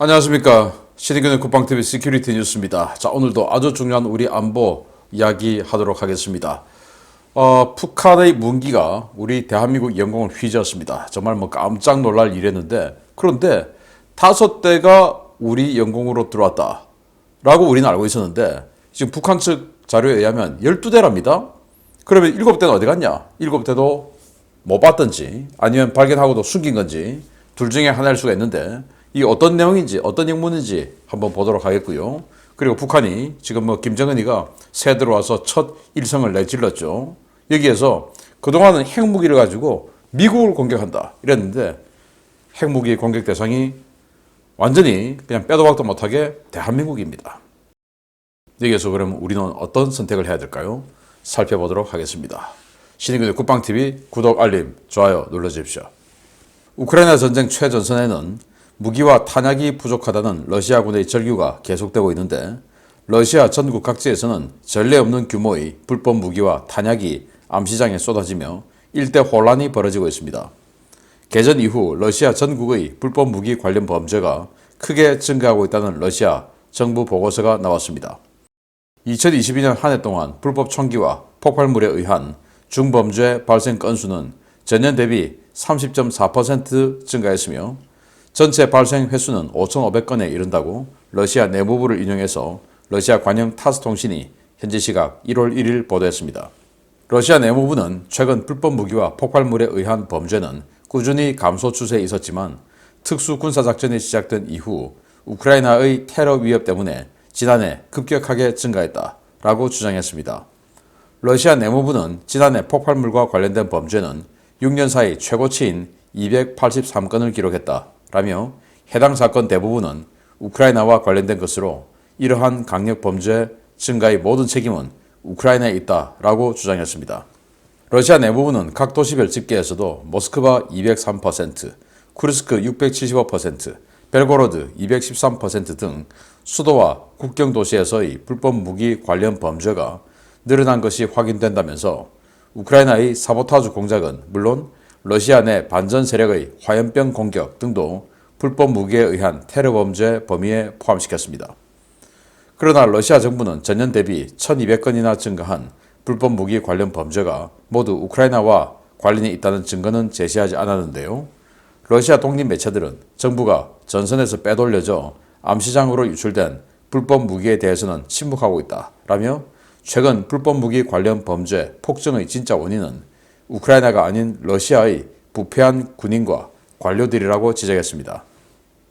안녕하십니까. 신의균의 국방TV 시큐리티 뉴스입니다. 자, 오늘도 아주 중요한 우리 안보 이야기 하도록 하겠습니다. 어, 북한의 문기가 우리 대한민국 영공을 휘저었습니다. 정말 뭐 깜짝 놀랄 일이었는데, 그런데 다섯 대가 우리 영공으로 들어왔다. 라고 우리는 알고 있었는데, 지금 북한 측 자료에 의하면 12대랍니다. 그러면 7대는 어디 갔냐? 7대도 못 봤던지, 아니면 발견하고도 숨긴 건지, 둘 중에 하나일 수가 있는데, 이 어떤 내용인지 어떤 영문인지 한번 보도록 하겠고요. 그리고 북한이 지금 뭐 김정은이가 새 들어와서 첫 일성을 내질렀죠. 여기에서 그동안은 핵무기를 가지고 미국을 공격한다 이랬는데 핵무기 공격 대상이 완전히 그냥 빼도 박도 못하게 대한민국입니다. 여기에서 그러면 우리는 어떤 선택을 해야 될까요? 살펴보도록 하겠습니다. 신인근의 국방TV 구독, 알림, 좋아요 눌러주십시오. 우크라이나 전쟁 최전선에는 무기와 탄약이 부족하다는 러시아군의 절규가 계속되고 있는데 러시아 전국 각지에서는 전례 없는 규모의 불법 무기와 탄약이 암시장에 쏟아지며 일대 혼란이 벌어지고 있습니다. 개전 이후 러시아 전국의 불법 무기 관련 범죄가 크게 증가하고 있다는 러시아 정부 보고서가 나왔습니다. 2022년 한 해 동안 불법 총기와 폭발물에 의한 중범죄 발생 건수는 전년 대비 30.4% 증가했으며 전체 발생 횟수는 5,500건에 이른다고 러시아 내무부를 인용해서 러시아 관영 타스 통신이 현지 시각 1월 1일 보도했습니다. 러시아 내무부는 최근 불법 무기와 폭발물에 의한 범죄는 꾸준히 감소 추세에 있었지만 특수 군사 작전이 시작된 이후 우크라이나의 테러 위협 때문에 지난해 급격하게 증가했다라고 주장했습니다. 러시아 내무부는 지난해 폭발물과 관련된 범죄는 6년 사이 최고치인 283건을 기록했다 라며 해당 사건 대부분은 우크라이나와 관련된 것으로 이러한 강력 범죄 증가의 모든 책임은 우크라이나에 있다라고 주장했습니다. 러시아 내부부는 각 도시별 집계에서도 모스크바 203%, 쿠르스크 675%, 벨고로드 213%등 수도와 국경 도시에서의 불법 무기 관련 범죄가 늘어난 것이 확인된다면서 우크라이나의 사보타주 공작은 물론 러시아 내 반전 세력의 화염병 공격 등도 불법 무기에 의한 테러 범죄 범위에 포함시켰습니다. 그러나 러시아 정부는 전년 대비 1200건이나 증가한 불법 무기 관련 범죄가 모두 우크라이나와 관련이 있다는 증거는 제시하지 않았는데요. 러시아 독립 매체들은 정부가 전선에서 빼돌려져 암시장으로 유출된 불법 무기에 대해서는 침묵하고 있다 라며 최근 불법 무기 관련 범죄 폭증의 진짜 원인은 우크라이나가 아닌 러시아의 부패한 군인과 관료들이라고 지적했습니다.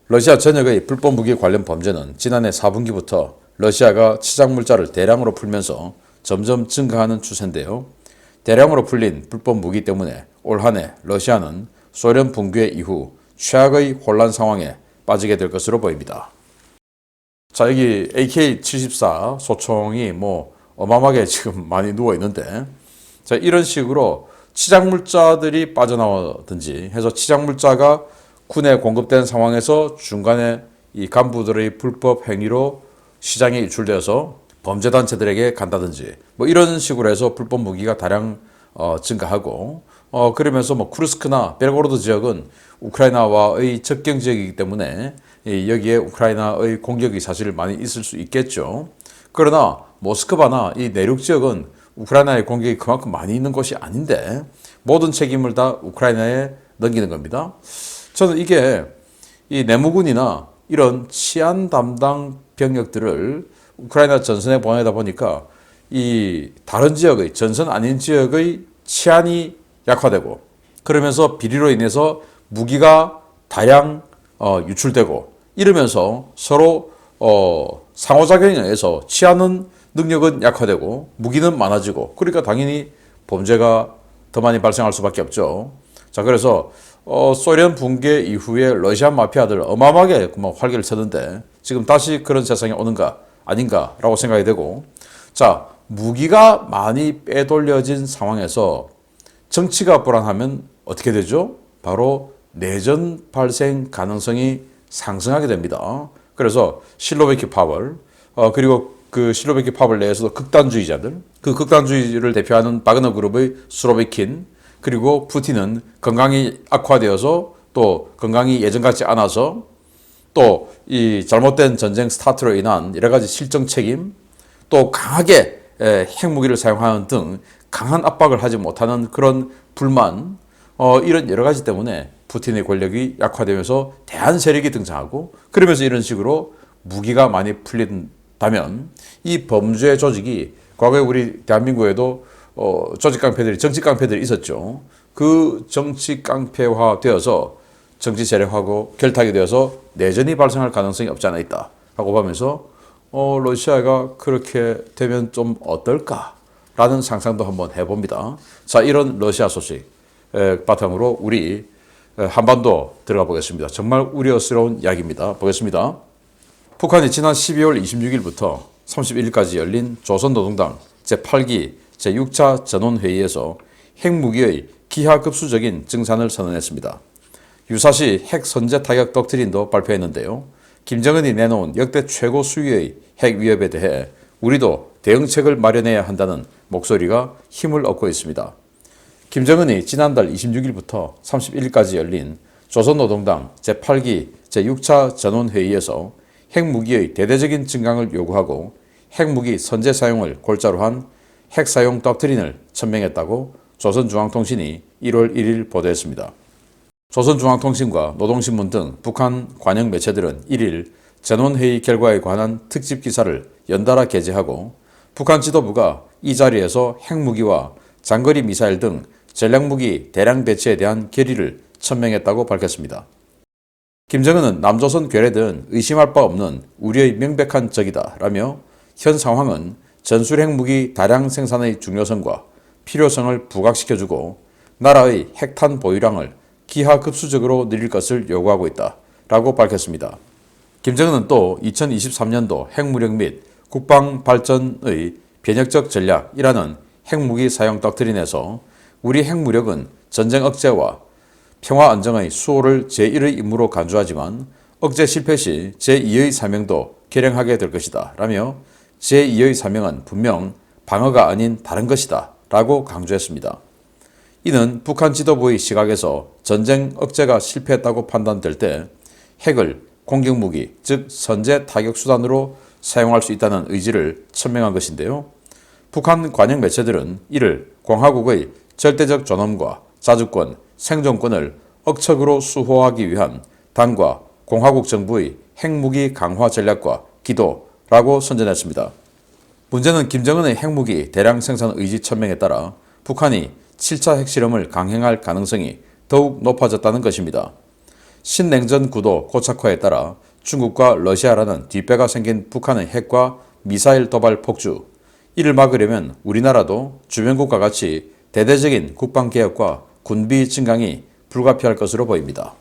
러시아 전역의 불법 무기 관련 범죄는 지난해 4분기부터 러시아가 치장 물자를 대량으로 풀면서 점점 증가하는 추세인데요. 대량으로 풀린 불법 무기 때문에 올 한해 러시아는 소련 붕괴 이후 최악의 혼란 상황에 빠지게 될 것으로 보입니다. 자, 여기 AK-74 소총이 뭐 어마어마하게 지금 많이 누워 있는데 자, 이런 식으로 치장 물자들이 빠져나오든지 해서 치장 물자가 군에 공급된 상황에서 중간에 이 간부들의 불법 행위로 시장에 유출되어서 범죄 단체들에게 간다든지 뭐 이런 식으로 해서 불법 무기가 다량 어, 증가하고 어, 그러면서 뭐 쿠르스크나 벨고로드 지역은 우크라이나와의 접경 지역이기 때문에 이 여기에 우크라이나의 공격이 사실 많이 있을 수 있겠죠. 그러나 모스크바나 이 내륙 지역은 우크라이나의 공격이 그만큼 많이 있는 것이 아닌데 모든 책임을 다 우크라이나에 넘기는 겁니다. 저는 이게 이 내무군이나 이런 치안 담당 병력들을 우크라이나 전선에 보내다 보니까 이 다른 지역의 전선 아닌 지역의 치안이 약화되고 그러면서 비리로 인해서 무기가 다량 어, 유출되고 이러면서 서로 어, 상호작용에 의해서 치안은 능력은 약화되고 무기는 많아지고 그러니까 당연히 범죄가 더 많이 발생할 수밖에 없죠. 자 그래서 어, 소련 붕괴 이후에 러시아 마피아들 어마어마하게 그만 활기를 쳤는데 지금 다시 그런 세상이 오는가 아닌가라고 생각이 되고 자 무기가 많이 빼돌려진 상황에서 정치가 불안하면 어떻게 되죠? 바로 내전 발생 가능성이 상승하게 됩니다. 그래서 실로베키 파벌 어, 그리고 그 실로베키 파벌 내에서도 극단주의자들 그 극단주의를 대표하는 바그너 그룹의 수로베킨 그리고 푸틴은 건강이 악화되어서 또 건강이 예전 같지 않아서 또 이 잘못된 전쟁 스타트로 인한 여러 가지 실정 책임, 또 강하게 에, 핵무기를 사용하는 등 강한 압박을 하지 못하는 그런 불만, 어, 이런 여러 가지 때문에 푸틴의 권력이 약화되면서 대한 세력이 등장하고 그러면서 이런 식으로 무기가 많이 풀린 다면 이 범죄 조직이 과거에 우리 대한민국에도 어, 조직 깡패들이 정치 깡패들이 있었죠. 그 정치 깡패화 되어서 정치 세력하고 결탁이 되어서 내전이 발생할 가능성이 없지 않아 있다. 라고 보면서 어, 러시아가 그렇게 되면 좀 어떨까라는 상상도 한번 해봅니다. 자, 이런 러시아 소식 에, 바탕으로 우리 에, 한반도 들어가 보겠습니다. 정말 우려스러운 이야기입니다. 보겠습니다. 북한이 지난 12월 26일부터 31일까지 열린 조선노동당 제8기 제6차 전원회의에서 핵무기의 기하급수적인 증산을 선언했습니다. 유사시 핵 선제 타격 독트린도 발표했는데요. 김정은이 내놓은 역대 최고 수위의 핵 위협에 대해 우리도 대응책을 마련해야 한다는 목소리가 힘을 얻고 있습니다. 김정은이 지난달 26일부터 31일까지 열린 조선노동당 제8기 제6차 전원회의에서 핵무기의 대대적인 증강을 요구하고 핵무기 선제 사용을 골자로 한 핵사용 독트린을 천명했다고 조선중앙통신이 1월 1일 보도했습니다. 조선중앙통신과 노동신문 등 북한 관영 매체들은 1일 전원회의 결과에 관한 특집 기사를 연달아 게재하고 북한 지도부가 이 자리에서 핵무기와 장거리 미사일 등 전략무기 대량 배치에 대한 결의를 천명했다고 밝혔습니다. 김정은은 남조선 괴뢰든 의심할 바 없는 우리의 명백한 적이다 라며 현 상황은 전술 핵무기 다량 생산의 중요성과 필요성을 부각시켜주고 나라의 핵탄 보유량을 기하급수적으로 늘릴 것을 요구하고 있다 라고 밝혔습니다. 김정은은 또 2023년도 핵무력 및 국방 발전의 변혁적 전략이라는 핵무기 사용 덕트린에서 우리 핵무력은 전쟁 억제와 평화 안정의 수호를 제1의 임무로 간주하지만 억제 실패 시 제2의 사명도 결행하게 될 것이다 라며 제2의 사명은 분명 방어가 아닌 다른 것이다 라고 강조했습니다. 이는 북한 지도부의 시각에서 전쟁 억제가 실패했다고 판단될 때 핵을 공격무기, 즉 선제 타격 수단으로 사용할 수 있다는 의지를 천명한 것인데요. 북한 관영 매체들은 이를 공화국의 절대적 존엄과 자주권, 생존권을 억척으로 수호하기 위한 당과 공화국 정부의 핵무기 강화 전략과 기도라고 선전했습니다. 문제는 김정은의 핵무기 대량 생산 의지 천명에 따라 북한이 7차 핵실험을 강행할 가능성이 더욱 높아졌다는 것입니다. 신냉전 구도 고착화에 따라 중국과 러시아라는 뒷배가 생긴 북한의 핵과 미사일 도발 폭주, 이를 막으려면 우리나라도 주변국과 같이 대대적인 국방개혁과 군비 증강이 불가피할 것으로 보입니다.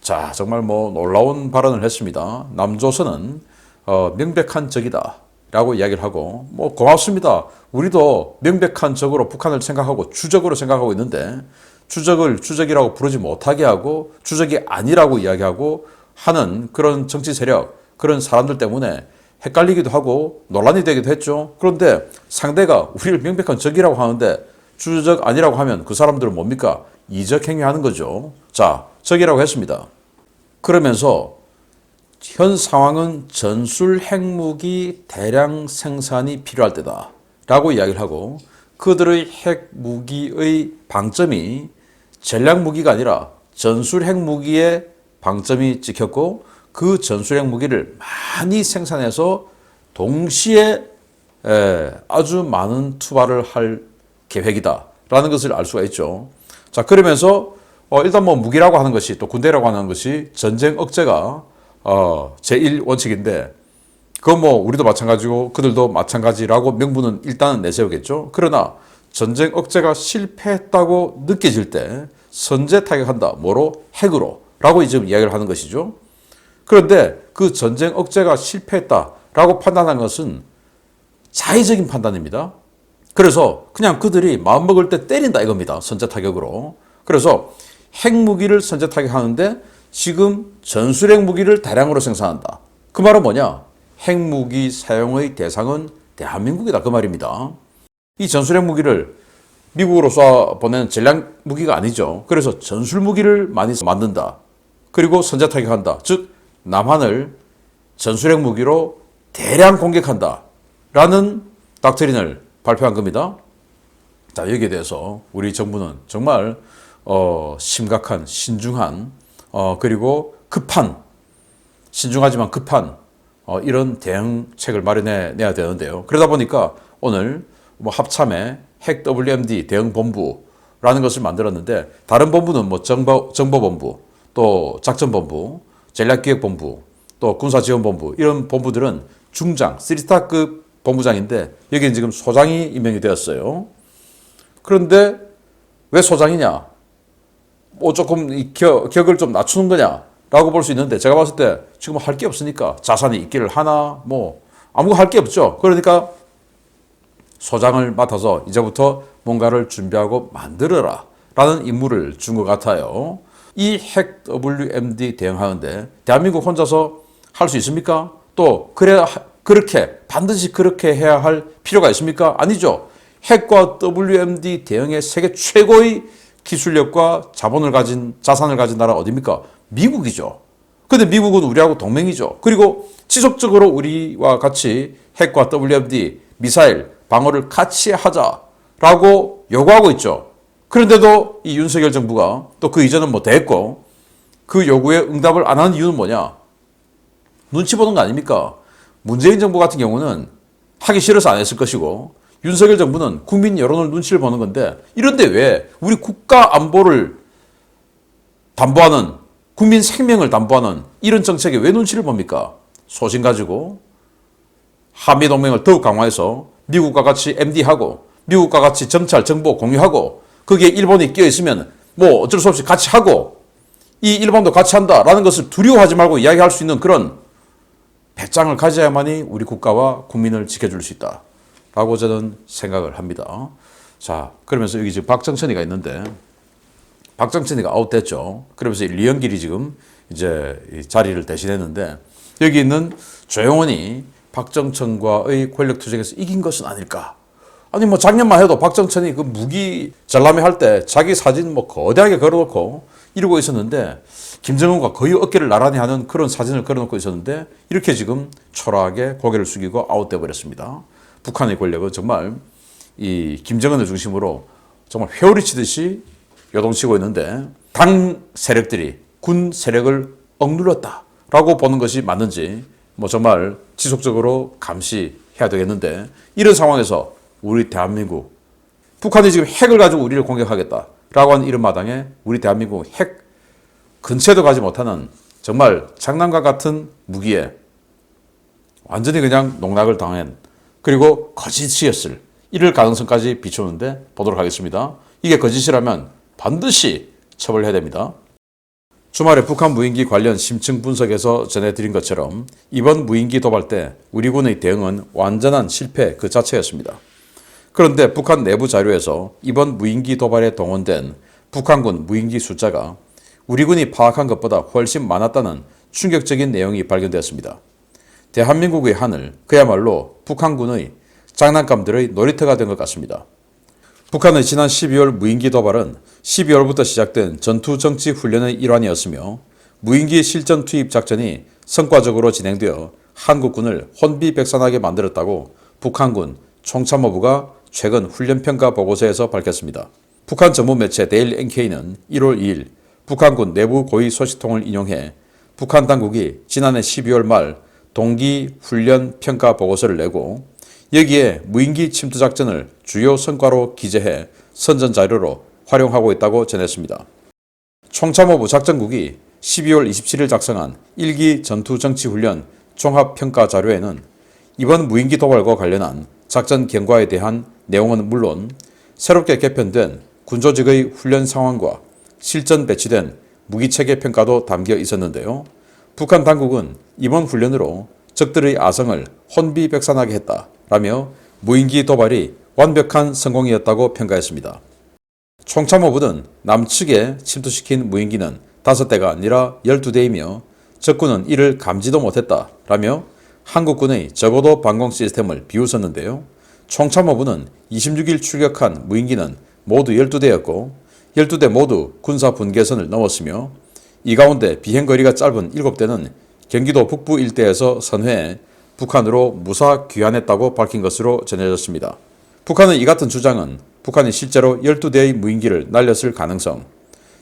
자, 정말 뭐 놀라운 발언을 했습니다. 남조선은 어, 명백한 적이다. 라고 이야기를 하고, 뭐 고맙습니다. 우리도 명백한 적으로 북한을 생각하고 주적으로 생각하고 있는데, 주적을 주적이라고 부르지 못하게 하고, 주적이 아니라고 이야기하고 하는 그런 정치 세력, 그런 사람들 때문에 헷갈리기도 하고 논란이 되기도 했죠. 그런데 상대가 우리를 명백한 적이라고 하는데 주적 아니라고 하면 그 사람들은 뭡니까? 이적 행위하는 거죠. 자, 적이라고 했습니다. 그러면서 현 상황은 전술 핵무기 대량 생산이 필요할 때다. 라고 이야기를 하고 그들의 핵무기의 방점이 전략무기가 아니라 전술 핵무기의 방점이 찍혔고 그 전술 핵무기를 많이 생산해서 동시에 아주 많은 투발을 할 계획이다라는 것을 알 수가 있죠. 자 그러면서 어, 일단 뭐 무기라고 하는 것이 또 군대라고 하는 것이 전쟁 억제가 어, 제1 원칙인데 그건 뭐 우리도 마찬가지고 그들도 마찬가지라고 명분은 일단은 내세우겠죠. 그러나 전쟁 억제가 실패했다고 느껴질 때 선제 타격한다. 뭐로? 핵으로. 라고 지금 이야기를 하는 것이죠. 그런데 그 전쟁 억제가 실패했다라고 판단한 것은 자의적인 판단입니다. 그래서 그냥 그들이 마음먹을 때 때린다 이겁니다. 선제 타격으로. 그래서 핵무기를 선제 타격하는데 지금 전술핵 무기를 다량으로 생산한다. 그 말은 뭐냐? 핵무기 사용의 대상은 대한민국이다. 그 말입니다. 이 전술핵 무기를 미국으로 쏴 보내는 전략 무기가 아니죠. 그래서 전술 무기를 많이 만든다. 그리고 선제 타격한다. 즉 남한을 전술핵 무기로 대량 공격한다. 라는 닥트린을 발표한 겁니다. 자, 여기에 대해서 우리 정부는 정말 어, 심각한, 신중한, 어, 그리고 급한, 신중하지만 급한 어, 이런 대응책을 마련해 내야 되는데요. 그러다 보니까 오늘 뭐 합참에 핵 WMD 대응 본부라는 것을 만들었는데 다른 본부는 뭐 정보 정보 본부, 또 작전 본부, 전략기획 본부, 또 군사지원본부 이런 본부들은 중장, 쓰리스타급 본부장인데 여기는 지금 소장이 임명이 되었어요. 그런데 왜 소장이냐? 뭐 조금 이 격, 격을 좀 낮추는 거냐라고 볼 수 있는데 제가 봤을 때 지금 할 게 없으니까 자산이 있기를 하나 뭐 아무 할게 없죠. 그러니까 소장을 맡아서 이제부터 뭔가를 준비하고 만들어라 라는 임무를 준 것 같아요. 이 핵 WMD 대응하는데 대한민국 혼자서 할 수 있습니까? 또 그래 그렇게 반드시 그렇게 해야 할 필요가 있습니까? 아니죠. 핵과 WMD 대응의 세계 최고의 기술력과 자본을 가진 자산을 가진 나라 어디입니까? 미국이죠. 근데 미국은 우리하고 동맹이죠. 그리고 지속적으로 우리와 같이 핵과 WMD 미사일 방어를 같이 하자라고 요구하고 있죠. 그런데도 이 윤석열 정부가 또 그 이전은 뭐 됐고 그 요구에 응답을 안 하는 이유는 뭐냐? 눈치 보는 거 아닙니까? 문재인 정부 같은 경우는 하기 싫어서 안 했을 것이고 윤석열 정부는 국민 여론을 눈치를 보는 건데 이런데 왜 우리 국가 안보를 담보하는 국민 생명을 담보하는 이런 정책에 왜 눈치를 봅니까? 소신 가지고 한미 동맹을 더욱 강화해서 미국과 같이 MD하고 미국과 같이 정찰 정보 공유하고 거기에 일본이 끼어 있으면 뭐 어쩔 수 없이 같이 하고 이 일본도 같이 한다라는 것을 두려워하지 말고 이야기할 수 있는 그런 배짱을 가져야만이 우리 국가와 국민을 지켜줄 수 있다. 라고 저는 생각을 합니다. 자, 그러면서 여기 지금 박정천이가 있는데, 박정천이가 아웃됐죠. 그러면서 리영길이 지금 이제 이 자리를 대신했는데, 여기 있는 조영원이 박정천과의 권력 투쟁에서 이긴 것은 아닐까. 아니, 뭐 작년만 해도 박정천이 그 무기 전람회 할 때 자기 사진 뭐 거대하게 걸어놓고 이러고 있었는데, 김정은과 거의 어깨를 나란히 하는 그런 사진을 걸어놓고 있었는데, 이렇게 지금 초라하게 고개를 숙이고 아웃돼 버렸습니다. 북한의 권력은 정말 이 김정은을 중심으로 정말 회오리 치듯이 요동치고 있는데 당 세력들이 군 세력을 억눌렀다라고 보는 것이 맞는지 뭐 정말 지속적으로 감시해야 되겠는데 이런 상황에서 우리 대한민국 북한이 지금 핵을 가지고 우리를 공격하겠다 라고 하는 이런 마당에 우리 대한민국 핵 근처에도 가지 못하는 정말 장난감 같은 무기에 완전히 그냥 농락을 당한 그리고 거짓이었을 이럴 가능성까지 비추는데 보도록 하겠습니다. 이게 거짓이라면 반드시 처벌해야 됩니다. 주말에 북한 무인기 관련 심층 분석에서 전해드린 것처럼 이번 무인기 도발 때 우리 군의 대응은 완전한 실패 그 자체였습니다. 그런데 북한 내부 자료에서 이번 무인기 도발에 동원된 북한군 무인기 숫자가 우리 군이 파악한 것보다 훨씬 많았다는 충격적인 내용이 발견되었습니다. 대한민국의 하늘, 그야말로 북한군의 장난감들의 놀이터가 된 것 같습니다. 북한의 지난 12월 무인기 도발은 12월부터 시작된 전투 정치 훈련의 일환이었으며 무인기 실전 투입 작전이 성과적으로 진행되어 한국군을 혼비백산하게 만들었다고 북한군 총참모부가 최근 훈련평가 보고서에서 밝혔습니다. 북한 전문 매체 데일 NK는 1월 2일 북한군 내부 고위 소식통을 인용해 북한 당국이 지난해 12월 말 동기 훈련 평가 보고서를 내고 여기에 무인기 침투 작전을 주요 성과로 기재해 선전 자료로 활용하고 있다고 전했습니다. 총참모부 작전국이 12월 27일 작성한 1기 전투 정치 훈련 종합 평가 자료에는 이번 무인기 도발과 관련한 작전 경과에 대한 내용은 물론 새롭게 개편된 군조직의 훈련 상황과 실전 배치된 무기 체계 평가도 담겨 있었는데요. 북한 당국은 이번 훈련으로 적들의 아성을 혼비백산하게 했다라며 무인기 도발이 완벽한 성공이었다고 평가했습니다. 총참모부는 남측에 침투시킨 무인기는 5대가 아니라 12대이며 적군은 이를 감지도 못했다라며 한국군의 적어도 방공 시스템을 비웃었는데요. 총참모부는 26일 출격한 무인기는 모두 12대였고 12대 모두 군사 분계선을 넘었으며 이 가운데 비행거리가 짧은 7대는 경기도 북부 일대에서 선회해 북한으로 무사 귀환했다고 밝힌 것으로 전해졌습니다. 북한은 이 같은 주장은 북한이 실제로 12대의 무인기를 날렸을 가능성,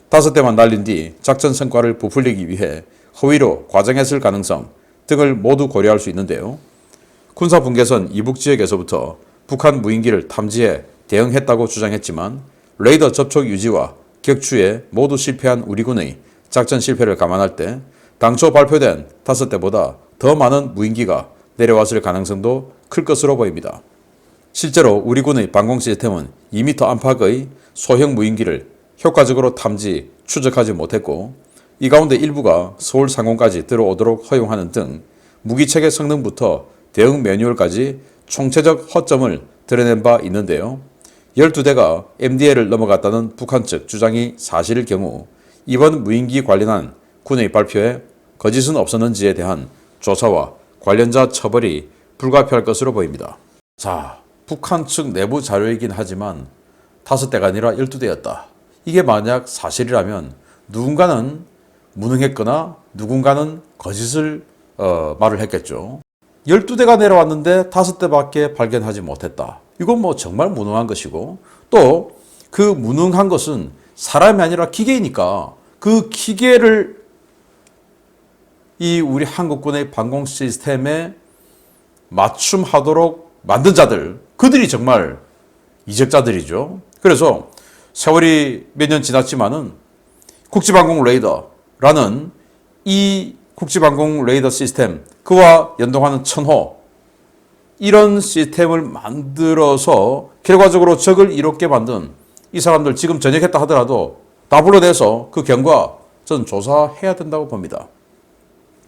5대만 날린 뒤 작전 성과를 부풀리기 위해 허위로 과장했을 가능성 등을 모두 고려할 수 있는데요. 군사 분계선 이북 지역에서부터 북한 무인기를 탐지해 대응했다고 주장했지만 레이더 접촉 유지와 격추에 모두 실패한 우리군의 작전 실패를 감안할 때 당초 발표된 다섯 대보다 더 많은 무인기가 내려왔을 가능성도 클 것으로 보입니다. 실제로 우리 군의 방공 시스템은 2m 안팎의 소형 무인기를 효과적으로 탐지, 추적하지 못했고 이 가운데 일부가 서울 상공까지 들어오도록 허용하는 등 무기체계 성능부터 대응 매뉴얼까지 총체적 허점을 드러낸 바 있는데요. 12대가 MDL을 넘어갔다는 북한 측 주장이 사실일 경우 이번 무인기 관련한 군의 발표에 거짓은 없었는지에 대한 조사와 관련자 처벌이 불가피할 것으로 보입니다. 자, 북한 측 내부 자료이긴 하지만 다섯 대가 아니라 12대였다. 이게 만약 사실이라면 누군가는 무능했거나 누군가는 거짓을 어, 말을 했겠죠. 12대가 내려왔는데 다섯 대밖에 발견하지 못했다. 이건 뭐 정말 무능한 것이고 또 그 무능한 것은 사람이 아니라 기계이니까 그 기계를 이 우리 한국군의 방공 시스템에 맞춤하도록 만든 자들 그들이 정말 이적자들이죠. 그래서 세월이 몇 년 지났지만은 국지방공 레이더라는 이 국지방공 레이더 시스템 그와 연동하는 천호 이런 시스템을 만들어서 결과적으로 적을 이롭게 만든 이 사람들 지금 전역했다 하더라도 다 불러내서 그 경과 전 조사해야 된다고 봅니다.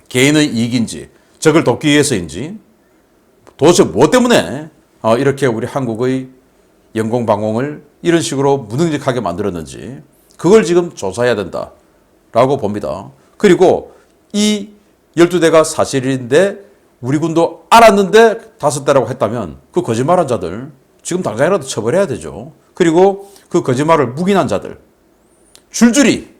개인의 이익인지 적을 돕기 위해서인지 도대체 뭐 때문에 어, 이렇게 우리 한국의 영공방공을 이런 식으로 무능력하게 만들었는지 그걸 지금 조사해야 된다라고 봅니다. 그리고 이 12대가 사실인데 우리 군도 알았는데 다섯 대라고 했다면 그 거짓말한 자들 지금 당장이라도 처벌해야 되죠. 그리고 그 거짓말을 묵인한 자들 줄줄이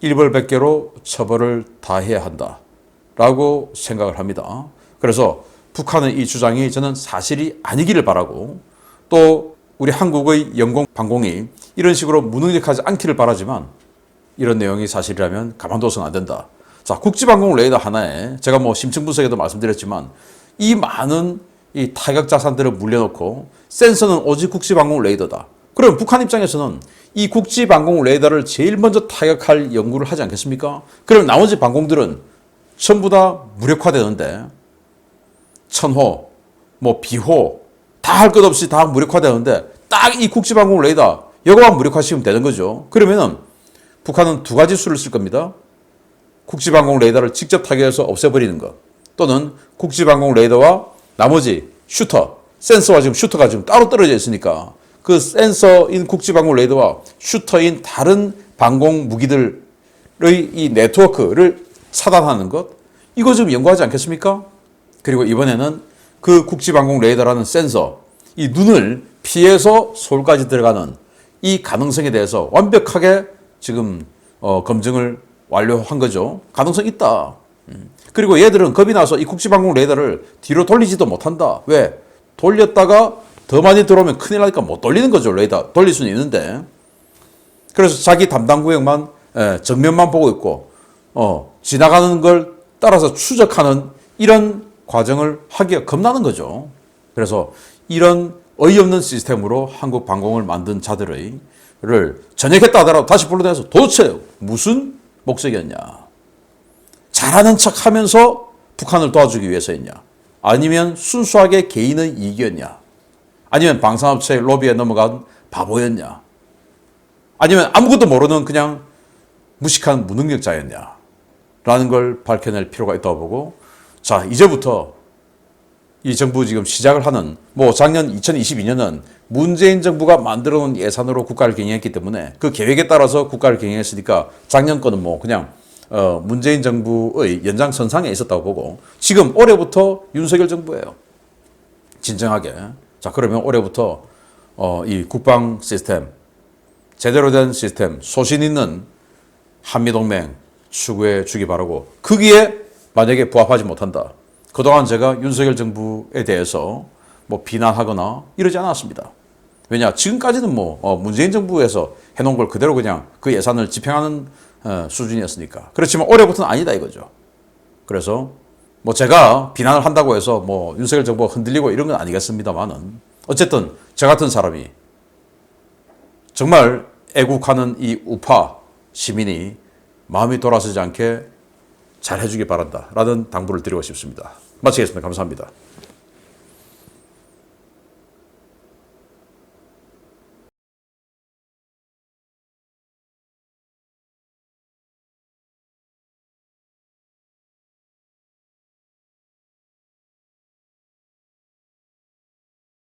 일벌백계로 처벌을 다해야 한다라고 생각을 합니다. 그래서 북한의 이 주장이 저는 사실이 아니기를 바라고 또 우리 한국의 영공 방공이 이런 식으로 무능력하지 않기를 바라지만 이런 내용이 사실이라면 가만둬서는 안 된다. 자, 국지방공 레이더 하나에 제가 뭐 심층 분석에도 말씀드렸지만 이 많은 이 타격 자산들을 물려놓고 센서는 오직 국지방공 레이더다. 그럼 북한 입장에서는 이 국지방공 레이더를 제일 먼저 타격할 연구를 하지 않겠습니까? 그럼 나머지 방공들은 전부 다 무력화되는데 천호, 뭐 비호 다 할 것 없이 다 무력화되는데 딱 이 국지방공 레이더 이거만 무력화시키면 되는 거죠. 그러면은 북한은 두 가지 수를 쓸 겁니다. 국지방공 레이더를 직접 타격해서 없애버리는 것 또는 국지방공 레이더와 나머지 슈터 센서와 지금 슈터가 지금 따로 떨어져 있으니까 그 센서인 국지방공 레이더와 슈터인 다른 방공 무기들의 이 네트워크를 차단하는 것 이거 좀 연구하지 않겠습니까? 그리고 이번에는 그 국지방공 레이더라는 센서 이 눈을 피해서 서울까지 들어가는 이 가능성에 대해서 완벽하게 지금 어, 검증을 완료한 거죠. 가능성 있다. 음. 그리고 얘들은 겁이 나서 이 국지방공 레이더를 뒤로 돌리지도 못한다. 왜? 돌렸다가 더 많이 들어오면 큰일 나니까 못 돌리는 거죠. 레이더 돌릴 수는 있는데. 그래서 자기 담당 구역만 예, 정면만 보고 있고 어, 지나가는 걸 따라서 추적하는 이런 과정을 하기가 겁나는 거죠. 그래서 이런 어이없는 시스템으로 한국 방공을 만든 자들의 를 전역했다 하더라도 다시 불러내서 도대체 무슨 목적이었냐? 잘하는 척 하면서 북한을 도와주기 위해서였냐? 아니면 순수하게 개인의 이익이었냐? 아니면 방산업체의 로비에 넘어간 바보였냐? 아니면 아무것도 모르는 그냥 무식한 무능력자였냐? 라는 걸 밝혀낼 필요가 있다고 보고 자, 이제부터 이 정부 지금 시작을 하는 뭐 작년 2022년은 문재인 정부가 만들어 놓은 예산으로 국가를 경영했기 때문에 그 계획에 따라서 국가를 경영했으니까 작년 거는 뭐 그냥 어 문재인 정부의 연장선상에 있었다고 보고 지금 올해부터 윤석열 정부예요. 진정하게. 자, 그러면 올해부터 어 이 국방 시스템 제대로 된 시스템 소신 있는 한미 동맹 추구해 주기 바라고 거기에 만약에 부합하지 못한다. 그동안 제가 윤석열 정부에 대해서 뭐 비난하거나 이러지 않았습니다. 왜냐 지금까지는 뭐 어, 문재인 정부에서 해놓은 걸 그대로 그냥 그 예산을 집행하는 어, 수준이었으니까 그렇지만 올해부터는 아니다 이거죠. 그래서 뭐 제가 비난을 한다고 해서 뭐 윤석열 정부가 흔들리고 이런 건 아니겠습니다만은 어쨌든 저 같은 사람이 정말 애국하는 이 우파 시민이 마음이 돌아서지 않게 잘 해주기 바란다 라는 당부를 드리고 싶습니다. 마치겠습니다. 감사합니다.